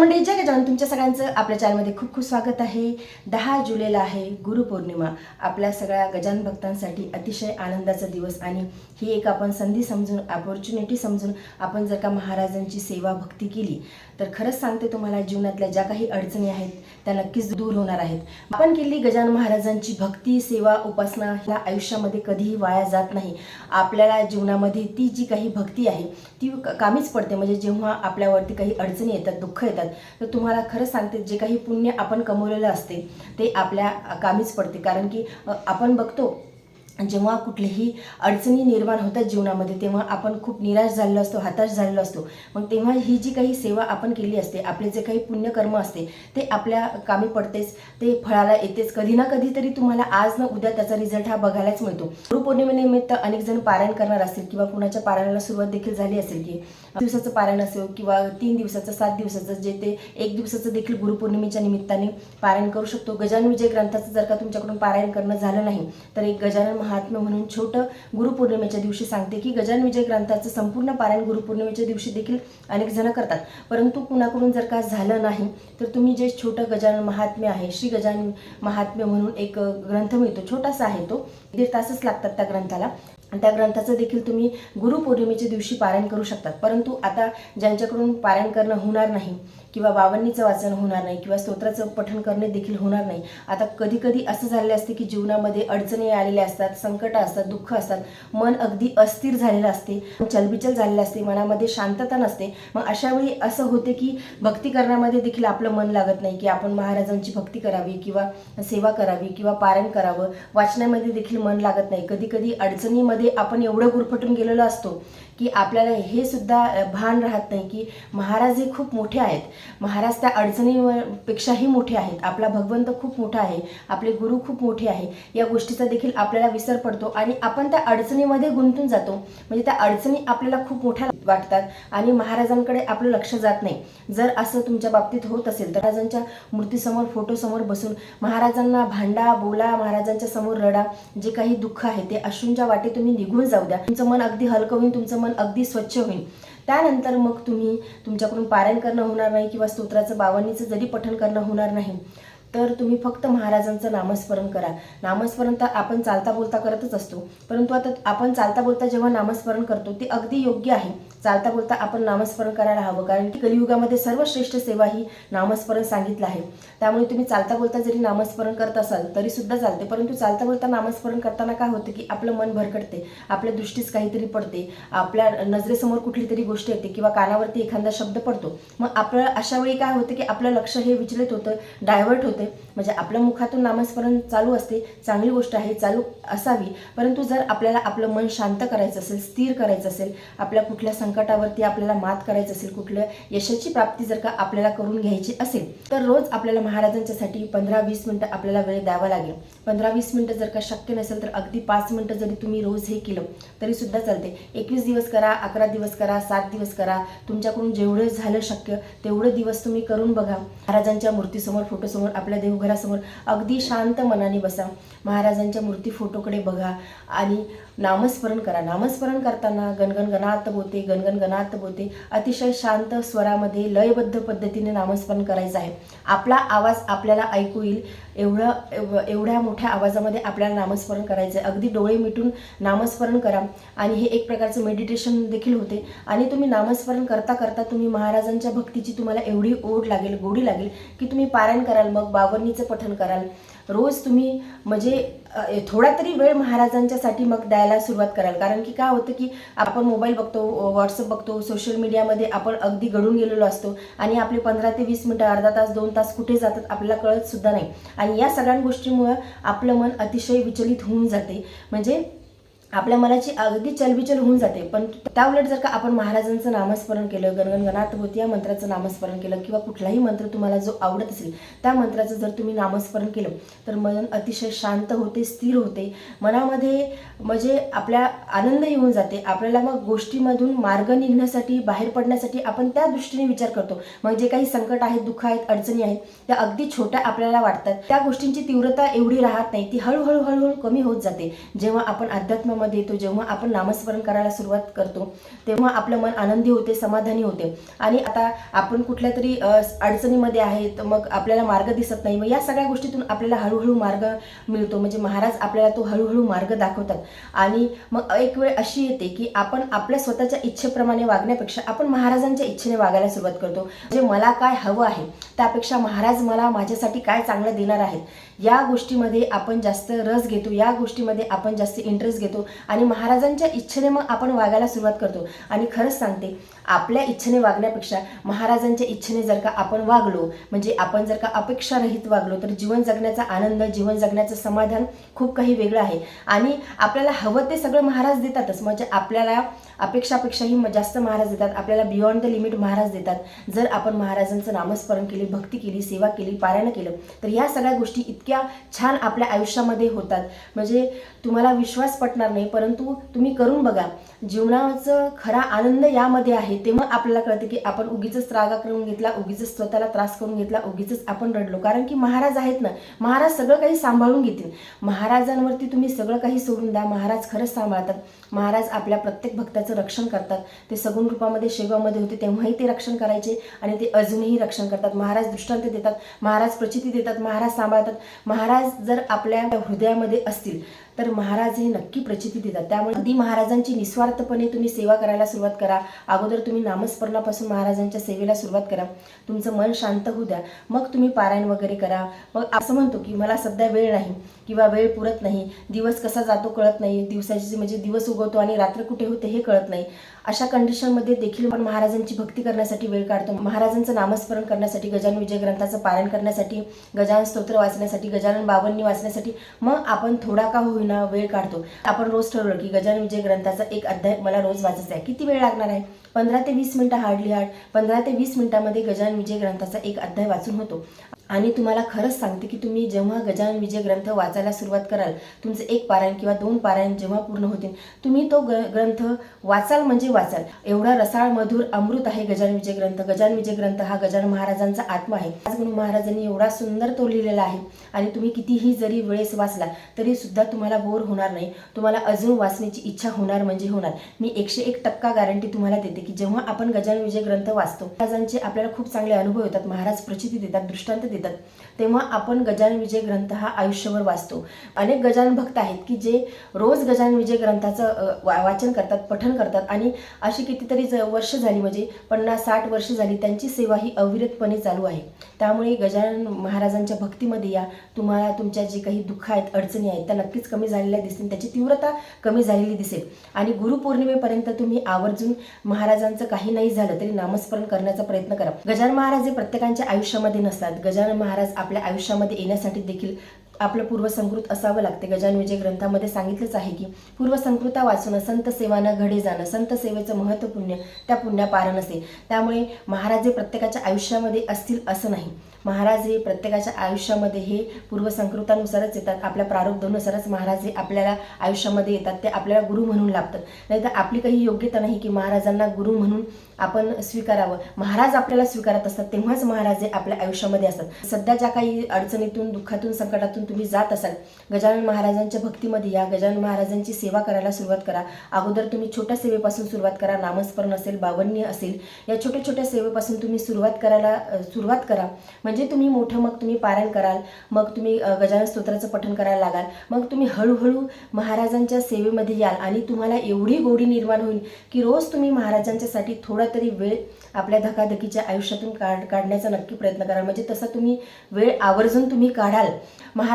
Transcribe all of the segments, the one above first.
मंडळी जय गजानन. तुमच्या सगळ्यांचं आपल्या चॅनलमध्ये खूप खूप स्वागत आहे. दहा जुलैला आहे गुरुपौर्णिमा. आपल्या सगळ्या गजान भक्तांसाठी अतिशय आनंदाचा दिवस आणि ही एक आपण संधी समजून ऑपॉर्च्युनिटी समजून आपण जर का महाराजांची सेवा भक्ती केली तर खरंच सांगते तुम्हाला जीवनातल्या ज्या काही अडचणी आहेत त्या नक्कीच दूर होणार आहेत. आपण केलेली गजान महाराजांची भक्ती सेवा उपासना ह्या आयुष्यामध्ये कधीही वाया जात नाही. आपल्याला जीवनामध्ये ती जी काही भक्ती आहे ती कामीच पडते. म्हणजे जेव्हा आपल्यावरती काही अडचणी येतात दुःख येतात तर तुम्हाला खरंच सांगते जे काही पुण्य आपण कमवलेलं असते ते आपल्या कामीच पडते. कारण की आपण बघतो जेव्हा कुठलीही अडचणी निर्माण होतात जीवनामध्ये तेव्हा आपण खूप निराश झालेलो असतो हताश झालेलो असतो. मग तेव्हा ही जी काही सेवा आपण केली असते आपले जे काही पुण्यकर्म असते ते आपल्या कामी पडतेच ते फळाला येतेच. कधी ना कधी तरी तुम्हाला आज ना उद्या त्याचा रिझल्ट हा बघायलाच मिळतो. गुरुपौर्णिमेनिमित्त अनेक जण पारायण करणार असतील किंवा कुणाच्या पारायणाला सुरुवात देखील झाली असेल की दिवसाचं पारायण असेल किंवा तीन दिवसाचं सात दिवसाचं जे ते एक दिवसाचं देखील गुरुपौर्णिमेच्या निमित्ताने पारायण करू शकतो. गजानन विजय ग्रंथाचं जर का तुमच्याकडून पारायण करणं झालं नाही तर एक गजानन महात्म्य म्हणून छोटं गुरुपौर्णिमेच्या दिवशी सांगते की गजानन विजय ग्रंथाचं संपूर्ण पारायण गुरुपौर्णिमेच्या दिवशी देखील अनेक जण करतात. परंतु कुणाकडून जर का झालं नाही तर तुम्ही जे छोटं गजानन महात्म्य आहे श्री गजानन महात्म्य म्हणून एक ग्रंथ मिळतो छोटासा आहे तो दीड तासच लागतात त्या ग्रंथाला. त्या ग्रंथाचं देखील तुम्ही गुरुपौर्णिमेच्या दिवशी पारायण करू शकतात. परंतु आता ज्यांच्याकडून पारायण करणं होणार नाही किंवा बावन्नीचं वाचन होणार नाही किंवा स्तोत्राचं पठण करणे देखील होणार नाही. आता कधी कधी असं झालेलं असते की जीवनामध्ये अडचणी आलेल्या असतात संकट असतात दुःख असतात. मन अगदी अस्थिर झालेलं असते. चलबिचल झालेलं असते. मनामध्ये शांतता नसते. मग अशा वेळी असं होते की भक्ती करण्यामध्ये देखील आपलं मन लागत नाही की आपण महाराजांची भक्ती करावी किंवा सेवा करावी किंवा पारायण करावं. वाचण्यामध्ये देखील मन लागत नाही. कधी कधी अडचणीमध्ये आपण एवढं गुरफटून गेलेलो असतो की आपल्याला हे सुद्धा भान राहत नाही की महाराज हे खूप मोठे आहेत. महाराज त्या अडचणीपेक्षाही मोठे आहेत. आपला भगवंत खूप मोठा आहे. आपले गुरु खूप मोठे आहे. या गोष्टीचा देखील आपल्याला विसर पडतो आणि आपण त्या अडचणीमध्ये गुंतून जातो. म्हणजे त्या अडचणी आपल्याला खूप मोठ्या वाटतात आणि महाराजांकडे आपलं लक्ष जात नाही. जर असं तुमच्या बाबतीत होत असेल तर महाराजांच्या मूर्तीसमोर फोटोसमोर बसून महाराजांना भांडा बोला महाराजांच्या समोर रडा. जे काही दुःख आहे ते अश्रूंच्या वाटे तुम्ही निघून जाऊ द्या. तुमचं मन अगदी हलकं होईल तुमचं मन अगदी स्वच्छ होईल. त्यानंतर मग तुम्ही तुमच्याकडून पारायण करणं होणार नाही किंवा स्तोत्राचं बावन्नीचं जरी पठण करणं होणार नाही तर तुम्ही फक्त महाराजांचं नामस्मरण करा. नामस्मरण तर आपण चालता बोलता करतच असतो परंतु आता आपण चालता बोलता जेव्हा नामस्मरण करतो ते अगदी योग्य आहे. चालता बोलता आपण नामस्मरण करायला हवं कारण की कलियुगामध्ये सर्वश्रेष्ठ सेवा ही नामस्मरण सांगितलं आहे. त्यामुळे तुम्ही चालता बोलता जरी नामस्मरण करत असाल तरी सुद्धा चालते परंतु चालता बोलता नामस्मरण करताना काय होतं की आपलं मन भरकटते आपल्या दृष्टीस काहीतरी पडते आपल्या नजरेसमोर कुठली तरी गोष्ट येते किंवा कानावरती एखादा शब्द पडतो मग आपलं अशा वेळी काय होतं की आपलं लक्ष हे विचलित होतं डायव्हर्ट होते. म्हणजे आपल्या मुखातून नामस्मरण चालू असते चांगली गोष्ट आहे चालू असावी परंतु जर आपल्याला आपलं मन शांत करायचं असेल स्थिर करायचं असेल आपल्या कुठल्या संकटावरती आपल्याला मात करायचं असेल कुठल्या यशाची प्राप्ती जर का आपल्याला करून घ्यायची असेल तर रोज आपल्याला महाराजांच्यासाठी पंधरा वीस मिनटं आपल्याला वेळ द्यावा लागेल. पंधरा वीस मिनटं जर का शक्य नसेल तर अगदी पाच मिनटं जरी तुम्ही रोज हे केलं तरी सुद्धा चालते एकवीस दिवस करा अकरा दिवस करा सात दिवस करा तुमच्याकडून जेवढं झालं शक्य तेवढं दिवस तुम्ही करून बघा. महाराजांच्या मूर्तीसमोर फोटोसमोर आपल्या देवघरासमोर अगदी शांत मनाने बसा. महाराजांच्या मूर्ती फोटोकडे बघा आणि नामस्मरण करा. नामस्मरण करताना गणगण गणात बोते गणगण गणात बोते. अतिशय शांत स्वरामध्ये लयबद्ध पद्धतीने नामस्मरण करायचं आहे. आपला आवाज आपल्याला ऐकू येईल. एवढं एव- एवढ्या मोठ्या आवाजामध्ये आपल्याला नामस्मरण करायचं आहे. अगदी डोळे मिटून नामस्मरण करा. आणि हे एक प्रकारचं मेडिटेशन देखील होते. आणि तुम्ही नामस्मरण करता करता तुम्ही महाराजांच्या भक्तीची तुम्हाला एवढी ओढ लागेल गोडी लागेल की तुम्ही पारायण कराल मग बावन्नीचं पठण कराल. रोज तुम्ही म्हणजे थोडा तरी वेळ महाराजांच्यासाठी मग द्यायला सुरुवात कराल. कारण की काय होतं की आपण मोबाईल बघतो व्हॉट्सअप बघतो सोशल मीडियामध्ये आपण अगदी गडून गेलेलो असतो आणि आपले पंधरा ते वीस मिनटं अर्धा तास दोन तास कुठे जातात आपल्याला कळत सुद्धा नाही. आणि या सगळ्या गोष्टीमुळं आपलं मन अतिशय विचलित होऊन जाते. म्हणजे आपल्या मनाची अगदी चलबिचल होऊन जाते. पण त्या उलट जर का आपण महाराजांचं नामस्मरण केलं गणगण गणात होती या मंत्राचं नामस्मरण केलं किंवा कुठलाही मंत्र तुम्हाला जो आवडत असेल त्या मंत्राचं जर तुम्ही नामस्मरण केलं तर मन अतिशय शांत होते स्थिर होते. मनामध्ये म्हणजे आपल्या आनंद येऊन जाते. आपल्याला मग गोष्टीमधून मार्ग निघण्यासाठी बाहेर पडण्यासाठी आपण त्या दृष्टीने विचार करतो. मग जे काही संकट आहेत दुःख आहेत अडचणी आहेत त्या अगदी छोट्या आपल्याला वाटतात. त्या गोष्टींची तीव्रता एवढी राहत नाही ती हळूहळू हळूहळू कमी होत जाते. जेव्हा आपण अध्यात्म रूपामध्ये येतो जेव्हा आपण नामस्मरण करायला सुरुवात करतो तेव्हा आपलं मन आनंदी होते समाधानी होते. आणि आता आपण कुठल्या तरी अडचणीमध्ये आहे तर मग आपल्याला मार्ग दिसत नाही. मग या सगळ्या गोष्टीतून आपल्याला हळूहळू मार्ग मिळतो. म्हणजे महाराज आपल्याला तो हळूहळू मार्ग दाखवतात. आणि मग एक वेळ अशी येते की आपण आपल्या स्वतःच्या इच्छेप्रमाणे वागण्यापेक्षा आपण महाराजांच्या इच्छेने वागायला सुरुवात करतो. म्हणजे मला काय हवं आहे त्यापेक्षा महाराज मला माझ्यासाठी काय चांगलं देणार आहेत? या गोष्टीमध्ये आपण जास्त रस घेतो. या गोष्टीमध्ये आपण जास्त इंटरेस्ट घेतो. आणि महाराजांच्या इच्छेने मग आपण वागायला सुरुवात करतो. आणि खरंच सांगते आपल्या इच्छेने वागण्यापेक्षा महाराजांच्या इच्छेने जर का आपण वागलो म्हणजे आपण जर का अपेक्षारहित वागलो तर जीवन जगण्याचा आनंद जीवन जगण्याचं समाधान खूप काही वेगळं आहे. आणि आपल्याला हवं ते सगळं महाराज देतातच म्हणजे आपल्याला अपेक्षापेक्षाही म- जास्त महाराज देतात आपल्याला बियॉन्ड द लिमिट महाराज देतात. जर आपण महाराजांचं नामस्मरण केले भक्ती केली सेवा केली पारायण केलं तर ह्या सगळ्या गोष्टी इतक्या छान आपल्या आयुष्यामध्ये होतात. म्हणजे तुम्हाला विश्वास पटणार नाही परंतु तुम्ही करून बघा. जीवनाचं खरा आनंद यामध्ये आहे. तेव्हा आपल्याला कळते की आपण उगीच रागा करून घेतला उगीच स्वतःला त्रास करून घेतला उगीच आपण रडलो. कारण की महाराज आहेत ना महाराज सगळं काही सांभाळून घेतील. महाराजांवरती तुम्ही सगळं काही सोडून द्या महाराज खरंच सांभाळतात. महाराज आपल्या प्रत्येक भक्ताचं रक्षण करतात. ते सगुण रूपामध्ये शेगावमध्ये होते तेव्हाही ते रक्षण करायचे आणि ते अजूनही रक्षण करतात. महाराज दृष्टांत देतात महाराज प्रचिती देतात महाराज सांभाळतात. महाराज जर आपल्या हृदयामध्ये असतील तर महाराज हे नक्की प्रचिती देतात. त्यामुळे अगदी महाराजांची निस्वार्थपणे तुम्ही सेवा करायला सुरुवात करा. अगोदर तुम्ही नामस्मरणापासून महाराजांच्या सेवेला सुरुवात करा. तुमचं मन शांत होऊ द्या. मग तुम्ही पारायण वगैरे करा. मग असं म्हणतो की मला सध्या वेळ नाही किंवा वेळ पुरत नाही. दिवस कसा जातो कळत नाही. दिवसाची म्हणजे दिवस उगवतो आणि रात्र कुठे होते हे कळत नाही. अशा कंडिशनमध्ये देखील आपण महाराजांची भक्ती करण्यासाठी वेळ काढतो. महाराजांचं नामस्मरण करण्यासाठी गजानन विजय ग्रंथाचं पारायण करण्यासाठी गजानन स्तोत्र वाचण्यासाठी गजानन बावन्नी वाचण्यासाठी मग आपण थोडा का होईना वेळ काढतो. आपण रोज ठरवलं की गजानन विजय ग्रंथाचा एक अध्याय मला रोज वाचायचा आहे. किती वेळ लागणार आहे? पंधरा ते वीस मिनटं हार्डली हार्ड पंधरा ते वीस मिनिटामध्ये गजानन विजय ग्रंथाचा एक अध्याय वाचून होतो. आणि तुम्हाला खरंच सांगते की तुम्ही जेव्हा गजानन विजय ग्रंथ वाचायला सुरुवात कराल तुमचं एक पारायण किंवा दोन पारायण जेव्हा पूर्ण होतील तुम्ही तो ग ग्रंथ वाचाल म्हणजे वाचाल. एवढा रसाळ मधुर अमृत आहे गजानन विजय ग्रंथ. गजानन विजय ग्रंथ हा गजानन महाराजांचा आत्मा आहे. आज महाराजांनी एवढा सुंदर तो लिहिलेला आहे आणि तुम्ही कितीही जरी वेळेस वाचला तरी सुद्धा तुम्हाला बोर होणार नाही. तुम्हाला अजून वाचण्याची इच्छा होणार म्हणजे होणार. मी एकशे एक टक्का गॅरंटी तुम्हाला देते की जेव्हा आपण गजानन विजय ग्रंथ वाचतो महाराजांचे आपल्याला खूप चांगले अनुभव येतात महाराज प्रचिती देतात दृष्टांत देतात. तेव्हा आपण गजानन विजय ग्रंथ हा आयुष्यभर वाचतो. अनेक गजानन भक्त आहेत की जे रोज गजानन विजय ग्रंथाचं वा- वाचन करतात पठन करतात आणि अशी कितीतरी ज- वर्ष झाली म्हणजे पन्नास साठ वर्ष झाली त्यांची सेवा ही अविरतपणे चालू आहे. त्यामुळे गजानन महाराजांच्या भक्तीमध्ये या तुम्हाला तुमच्या जे काही दुःख आहेत अडचणी आहेत त्या नक्कीच कमी झालेल्या दिसतील त्याची तीव्रता कमी झालेली दिसेल. आणि गुरुपौर्णिमेपर्यंत तुम्ही आवर्जून महाराजांचं काही नाही झालं तरी नामस्मरण करण्याचा प्रयत्न करा. गजानन महाराज हे प्रत्येकांच्या आयुष्यामध्ये नसतात. गजानन महाराज आपल्या आयुष्यामध्ये येण्यासाठी देखील आपलं पूर्वसंकृत असावं लागते. गजान विजय ग्रंथामध्ये सांगितलंच आहे की पूर्वसंकृता वाचून संत सेवानं घडे जाणं संत सेवेचं महत्त्व पुण्य त्या पुण्यापार असे त्यामुळे महाराज हे प्रत्येकाच्या आयुष्यामध्ये असतील असं नाही. महाराज हे प्रत्येकाच्या आयुष्यामध्ये हे पूर्वसंकृतानुसारच येतात. आपल्या प्रारब्धानुसारच महाराज हे आपल्याला आयुष्यामध्ये येतात. ते आपल्याला गुरु म्हणून लाभतात. नाहीतर आपली काही योग्यता नाही की महाराजांना गुरु म्हणून आपण स्वीकारावं. महाराज आपल्याला स्वीकारत असतात तेव्हाच महाराज हे आपल्या आयुष्यामध्ये असतात. सध्या ज्या काही अडचणीतून दुःखातून संकटातून तुम्ही जात असाल. गजानन महाराजांच्या भक्तीमध्ये या. गजानन महाराजांची सेवा करायला सुरुवात करा. अगोदर तुम्ही छोट्या सेवेपासून सुरुवात करा. नामस्मरण असेल बावन्य असेल या छोट्या छोट्या सेवेपासून तुम्ही सुरुवात करायला सुरुवात करा. म्हणजे तुम्ही मोठं मग तुम्ही पारायण कराल. मग तुम्ही गजानन स्तोत्राचं पठण करायला लागाल. मग तुम्ही हळूहळू महाराजांच्या सेवेमध्ये याल आणि तुम्हाला एवढी गोडी निर्माण होईल की रोज तुम्ही महाराजांच्यासाठी थोडा तरी वेळ आपल्या धकाधकीच्या आयुष्यातून काढ काढण्याचा नक्की प्रयत्न कराल. म्हणजे तसा तुम्ही वेळ आवर्जून तुम्ही काढाल.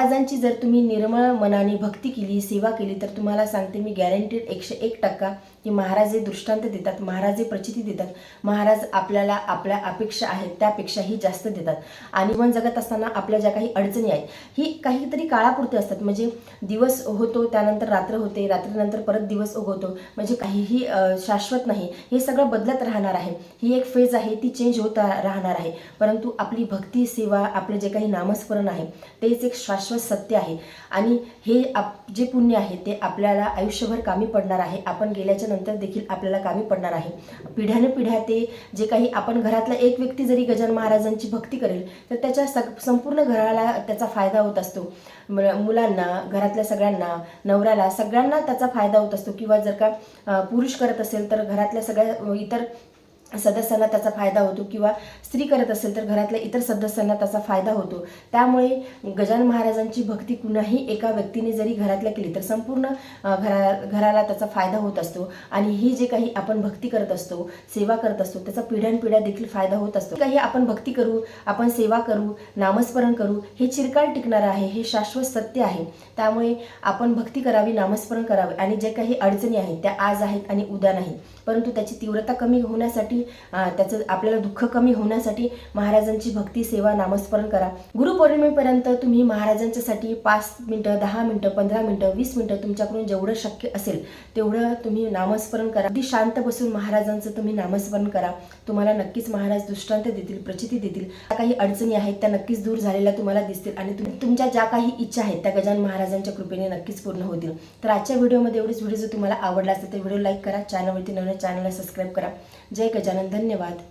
महाराजांची जर तुम्ही निर्मळ मनाने भक्ती केली सेवा केली तर तुम्हाला सांगते मी गॅरंटीड एकशे एक टक्का की महाराज हे दृष्टांत देतात महाराज हे प्रचिती देतात. महाराज आपल्याला आपल्या अपेक्षा आहेत त्यापेक्षाही जास्त देतात. आणि जीवन जगत असताना आपल्या ज्या काही अडचणी आहेत ही काहीतरी काळापुरते असतात. म्हणजे दिवस होतो त्यानंतर रात्र होते रात्रीनंतर परत दिवस उगवतो. म्हणजे काहीही शाश्वत नाही. हे सगळं बदलत राहणार आहे. ही एक फेज आहे ती चेंज होत रा- राहणार आहे. परंतु आपली भक्ती सेवा आपलं जे काही नामस्मरण आहे तेच एक शाश्वत सत्य आहे. आणि हे आप जे पुण्य आहे ते आपल्याला आयुष्यभर कामी पडणार आहे. आपण गेल्याच्या नंतर देखील आपल्याला कामी पडणार आहे. पिढ्यानपिढ्या पिढ्या ते जे काही आपण घरातला एक व्यक्ती जरी गजान महाराजांची भक्ती करेल तर त्याच्या सग संपूर्ण घराला त्याचा फायदा होत असतो. मुलांना घरातल्या सगळ्यांना नवऱ्याला सगळ्यांना त्याचा फायदा होत असतो. किंवा जर का पुरुष करत असेल तर घरातल्या सगळ्या इतर सदस्यांना त्याचा फायदा होतो किंवा स्त्री करत असेल तर घरातल्या इतर सदस्यांना त्याचा फायदा होतो. त्यामुळे गजानन महाराजांची भक्ती कुणाही एका व्यक्तीने जरी घरातल्या केली तर संपूर्ण घरा घराला त्याचा फायदा होत असतो. आणि ही जे काही आपण भक्ती करत असतो सेवा करत असतो त्याचा पिढ्यानपिढ्या देखील फायदा होत असतो. काही आपण भक्ती करू आपण सेवा करू नामस्मरण करू हे चिरकाळ टिकणार आहे हे शाश्वत सत्य आहे. त्यामुळे आपण भक्ती करावी नामस्मरण करावे. आणि जे काही अडचणी आहेत त्या आज आहेत आणि उद्या नाही. परंतु त्याची तीव्रता कमी होण्यासाठी होण्यासाठी त्याचं आपल्याला दुःख कमी होण्यासाठी महाराजांची भक्ती सेवा नामस्मरण करा. गुरुपौर्णिमेपर्यंत तुम्ही महाराजांच्यासाठी पाच मिनटं दहा मिनटं पंधरा मिनटं वीस मिनटं तुमच्याकडून जेवढं शक्य असेल तेवढं तुम्ही नामस्मरण करा. अगदी शांत बसून महाराजांचं तुम्ही नामस्मरण करा. तुम्हाला नक्कीच महाराज दृष्टांत देतील प्रचिती देतील. ज्या काही अडचणी आहेत त्या नक्कीच दूर झालेल्या तुम्हाला दिसतील आणि तुमच्या ज्या काही इच्छा आहेत त्या गजान महाराजांच्या कृपेने नक्कीच पूर्ण होतील. तर आजच्या व्हिडिओमध्ये एवढीच. व्हिडिओ जर तुम्हाला आवडला असेल तर व्हिडिओ लाईक करा चॅनलवरती नवीन चॅनलला सबस्क्राईब करा. जय गजानन धन्यवाद.